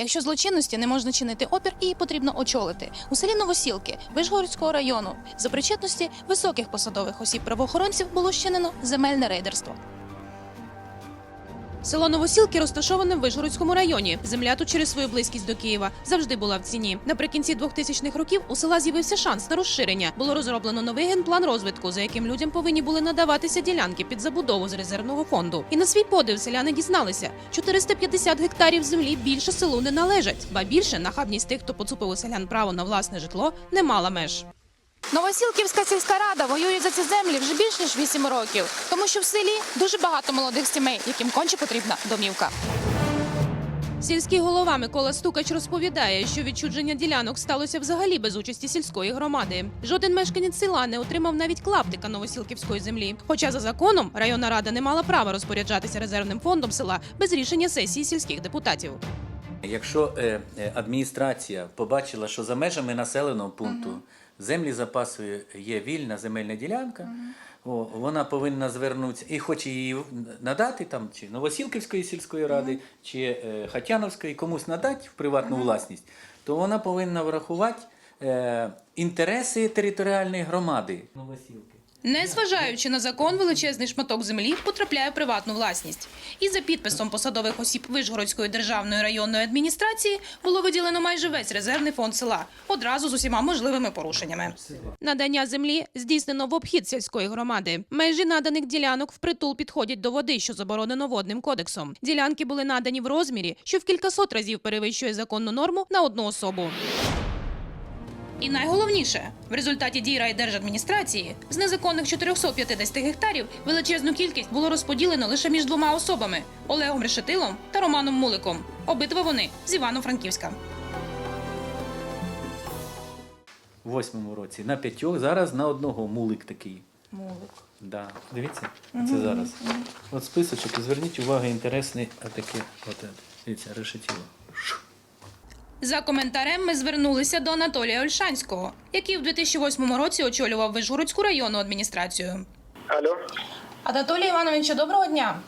Якщо злочинності не можна чинити опір, її потрібно очолити. У селі Новосілки Вишгородського району за причетності високих посадових осіб правоохоронців було щинено земельне рейдерство. Село Новосілки розташоване в Вишгородському районі. Земля тут через свою близькість до Києва завжди була в ціні. Наприкінці 2000-х років у села з'явився шанс на розширення. Було розроблено новий генплан розвитку, за яким людям повинні були надаватися ділянки під забудову з резервного фонду. І на свій подив селяни дізналися, 450 гектарів землі більше селу не належать, ба більше нахабність тих, хто поцупив у селян право на власне житло, не мала меж. Новосілківська сільська рада воює за ці землі вже більш ніж 8 років, тому що в селі дуже багато молодих сімей, яким конче потрібна домівка. Сільський голова Микола Стукач розповідає, що відчудження ділянок сталося взагалі без участі сільської громади. Жоден мешканець села не отримав навіть клаптика новосілківської землі. Хоча за законом районна рада не мала права розпоряджатися резервним фондом села без рішення сесії сільських депутатів. Якщо е, е, адміністрація побачила, що за межами населеного пункту землі запасу є вільна земельна ділянка, о, вона повинна звернутися і хоче її надати там чи Новосілківської сільської ради, чи е, Хатяновської, комусь надати в приватну власність, то вона повинна врахувати е, інтереси територіальної громади. Новосілки. Незважаючи на закон, величезний шматок землі потрапляє в приватну власність. І за підписом посадових осіб Вишгородської державної районної адміністрації було виділено майже весь резервний фонд села, одразу з усіма можливими порушеннями. Надання землі здійснено в обхід сільської громади. Межі наданих ділянок впритул підходять до води, що заборонено водним кодексом. Ділянки були надані в розмірі, що в кількасот разів перевищує законну норму на одну особу. І найголовніше, в результаті дій райдержадміністрації з незаконних 450 гектарів величезну кількість було розподілено лише між двома особами Олегом Решетилом та Романом Муликом. Обидва вони з Івано-Франківська. У восьмому році на п'ятьох, зараз на одного мулик такий. Мулик. Да. Дивіться, це зараз. От списочок, зверніть увагу, інтересний отаке. От, от. дивіться, решетіло. За коментарем ми звернулися до Анатолія Ольшанського, який в 2008 році очолював Вишгородську районну адміністрацію. Алло, Анатолій Івановичу, доброго дня.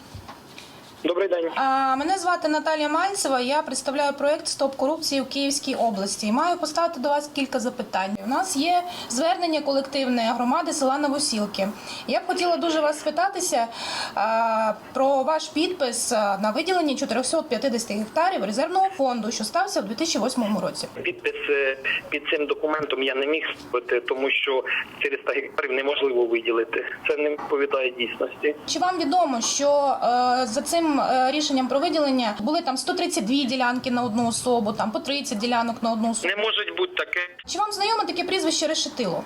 Добрий день. А, мене звати Наталія Мальцева. Я представляю проект Стоп корупції в Київській області. І маю поставити до вас кілька запитань. У нас є звернення колективної громади села Новосілки. Я б хотіла дуже вас спитатися а, про ваш підпис на виділенні 450 гектарів резервного фонду, що стався в 2008 році. Підпис е, під цим документом я не міг ставити, тому що 400 гектарів неможливо виділити. Це не відповідає дійсності. Чи вам відомо, що е, за цим е, рішенням про виділення були там 132 ділянки на одну особу, там по 30 ділянок на одну особу? Не може бути таке. Чи вам знайоме таке прізвище Решетило?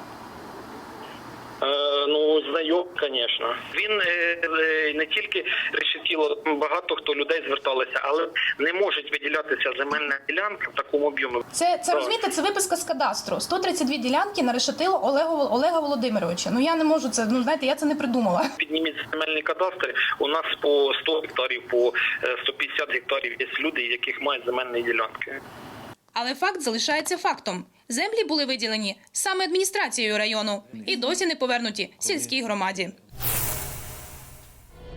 Е, ну, знайом, звісно. Він е, е, не тільки решетіло, багато хто людей зверталися, але не може виділятися земельна ділянка в такому об'ємі. Це, це Так. розумієте, це виписка з кадастру. 132 ділянки на решетило Олегу, Олега Володимировича. Ну я не можу це. Ну знаєте, я це не придумала. Підніміть земельний кадастр. У нас по 100 гектарів, по е, 150 гектарів є люди, яких мають земельні ділянки. Але факт залишається фактом. Землі були виділені саме адміністрацією району і досі не повернуті сільській громаді.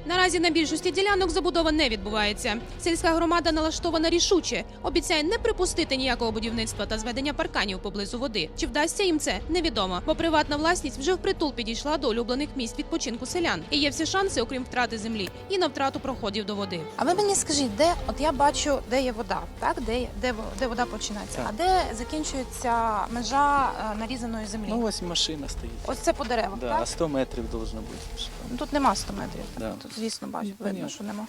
Наразі на більшості ділянок забудова не відбувається. Сільська громада налаштована рішуче, обіцяє не припустити ніякого будівництва та зведення парканів поблизу води. Чи вдасться їм це невідомо, бо приватна власність вже впритул підійшла до улюблених місць відпочинку селян. І є всі шанси, окрім втрати землі, і на втрату проходів до води. А ви мені скажіть, де от я бачу, де є вода, так де, де, де вода починається, а де закінчується межа е, нарізаної землі? Ну, ось машина стоїть. Ось це по деревах, Да, так? 100 метрів должно бути. Ну, Тут нема 100 метрів. Да. Тут, звісно, бачу, Ну, видно, що нема.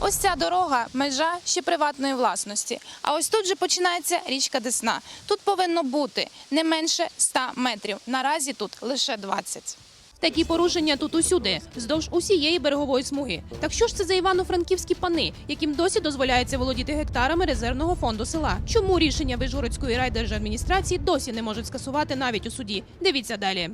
Ось ця дорога межа ще приватної власності. А ось тут же починається річка Десна. Тут повинно бути не менше 100 метрів. Наразі тут лише 20. Такі порушення тут усюди, вздовж усієї берегової смуги. Так що ж це за івано-франківські пани, яким досі дозволяється володіти гектарами резервного фонду села? Чому рішення Вишгородської райдержадміністрації досі не можуть скасувати навіть у суді? Дивіться далі.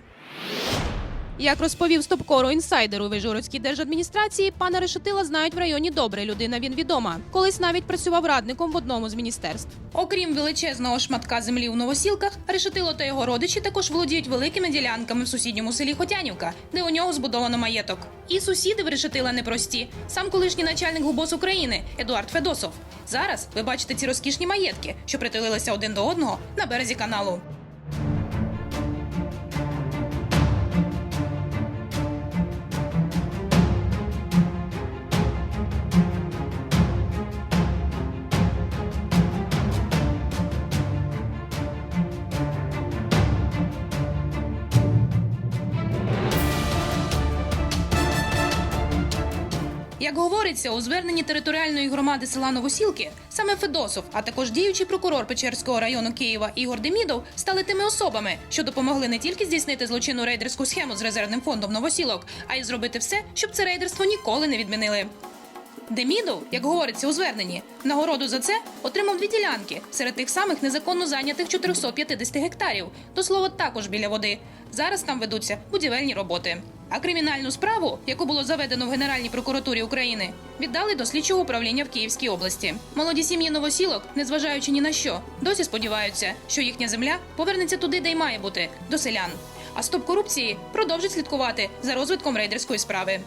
Як розповів стопкору інсайдеру Вижгородській держадміністрації, пана Решетила знають в районі добре. Людина він відома. Колись навіть працював радником в одному з міністерств. Окрім величезного шматка землі у новосілках, Решетило та його родичі також володіють великими ділянками в сусідньому селі Хотянівка, де у нього збудовано маєток. І сусіди в Решетила непрості. Сам колишній начальник ГУБОС України Едуард Федосов. Зараз ви бачите ці розкішні маєтки, що притулилися один до одного на березі каналу. Як говориться у зверненні територіальної громади села Новосілки, саме Федосов, а також діючий прокурор Печерського району Києва Ігор Демідов стали тими особами, що допомогли не тільки здійснити злочинну рейдерську схему з резервним фондом новосілок, а й зробити все, щоб це рейдерство ніколи не відмінили. Демідов, як говориться у зверненні, нагороду за це отримав дві ділянки серед тих самих незаконно зайнятих 450 гектарів. До слова, також біля води. Зараз там ведуться будівельні роботи. А кримінальну справу, яку було заведено в Генеральній прокуратурі України, віддали до слідчого управління в Київській області. Молоді сім'ї новосілок, незважаючи ні на що, досі сподіваються, що їхня земля повернеться туди, де й має бути до селян. А стоп корупції продовжить слідкувати за розвитком рейдерської справи.